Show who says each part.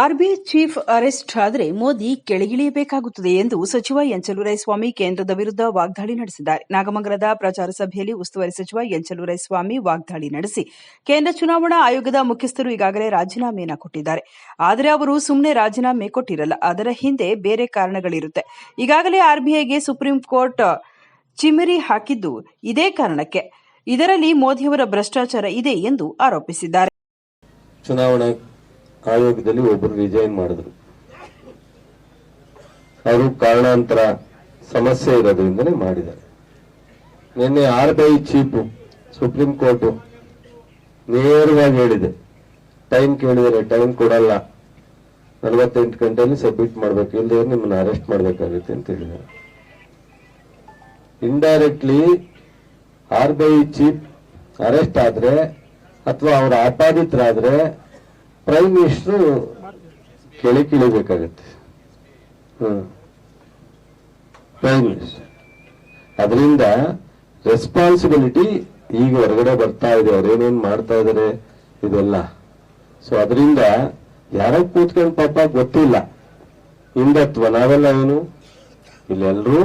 Speaker 1: RBI chief arrest ಆದರೆ ಮೋದಿ ಕೆಳಗಿಳಿಯಬೇಕಾಗುತ್ತದೆ ಎಂದು ಸಚಿವ ಎನ್ ಸ್ವಾಮಿ ಕೇಂದ್ರದ ವಿರುದ್ಧ ವಾಗ್ದಾಳಿ ನಡೆಸಿದ್ದಾರೆ. ನಾಗಮಂಗಲದ ಪ್ರಚಾರ ಸಭೆಯಲ್ಲಿ ಉಸ್ತುವಾರಿ ಸಚಿವ ಎನ್ ಸ್ವಾಮಿ ವಾಗ್ದಾಳಿ ನಡೆಸಿ ಕೇಂದ್ರ ಚುನಾವಣಾ ಆಯೋಗದ ಮುಖ್ಯಸ್ಥರು ಈಗಾಗಲೇ ರಾಜೀನಾಮೆಯನ್ನ ಕೊಟ್ಟಿದ್ದಾರೆ. ಆದರೆ ಅವರು ಸುಮ್ಮನೆ ರಾಜೀನಾಮೆ ಕೊಟ್ಟಿರಲ್ಲ, ಅದರ ಹಿಂದೆ ಬೇರೆ ಕಾರಣಗಳಿರುತ್ತೆ. ಈಗಾಗಲೇ ಆರ್ಬಿಐಗೆ ಸುಪ್ರೀಂ ಕೋರ್ಟ್ ಚಿಮಿರಿ ಹಾಕಿದ್ದು ಇದೇ ಕಾರಣಕ್ಕೆ. ಇದರಲ್ಲಿ ಮೋದಿಯವರ ಭ್ರಷ್ಟಾಚಾರ ಇದೆ ಎಂದು ಆರೋಪಿಸಿದ್ದಾರೆ.
Speaker 2: ಆಯೋಗದಲ್ಲಿ ಒಬ್ಬರು ರಿಜೈನ್ ಮಾಡಿದ್ರು. ಅವರು ಕಾರಣಾಂತರ ಸಮಸ್ಯೆ ಇರೋದ್ರಿಂದನೇ ಮಾಡಿದ್ದಾರೆ. ನಿನ್ನೆ R B chief, supreme court ನೇರವಾಗಿ ಹೇಳಿದೆ. ಟೈಮ್ ಕೇಳಿದರೆ ಟೈಮ್ ಕೊಡಲ್ಲ. ನಲವತ್ತೆಂಟು ಗಂಟೆಯಲ್ಲಿ ಸಬ್ಮಿಟ್ ಮಾಡಬೇಕು ಇಲ್ಲದೆ ನಿಮ್ಮನ್ನು ಅರೆಸ್ಟ್ ಮಾಡಬೇಕಾಗುತ್ತೆ ಅಂತ ಹೇಳಿದ್ದಾರೆ. Indirectly R B I chief arrest ಆದರೆ ಅಥವಾ ಅವರ ಆಪಾದಿತರಾದ್ರೆ ಪ್ರೈಮ್ ಮಿನಿಸ್ಟರ್ ಕೆಳಗೆ ಇಳಿಬೇಕಾಗತ್ತೆ ಪ್ರೈಮ್ ಮಿನಿಸ್ಟರ್ ಅದರಿಂದ ರೆಸ್ಪಾನ್ಸಿಬಿಲಿಟಿ ಈಗ ಹೊರಗಡೆ ಬರ್ತಾ ಇದೆ. ಅವ್ರೇನೇನ್ ಮಾಡ್ತಾ ಇದಾರೆ ಇದೆಲ್ಲ. ಸೊ ಅದರಿಂದ ಯಾರೋ ಕೂತ್ಕೊಂಡು ಪಾಪ ಗೊತ್ತಿಲ್ಲ. ಹಿಂದತ್ವ ನಾವೆಲ್ಲ ಏನು? ಇಲ್ಲೆಲ್ಲರೂ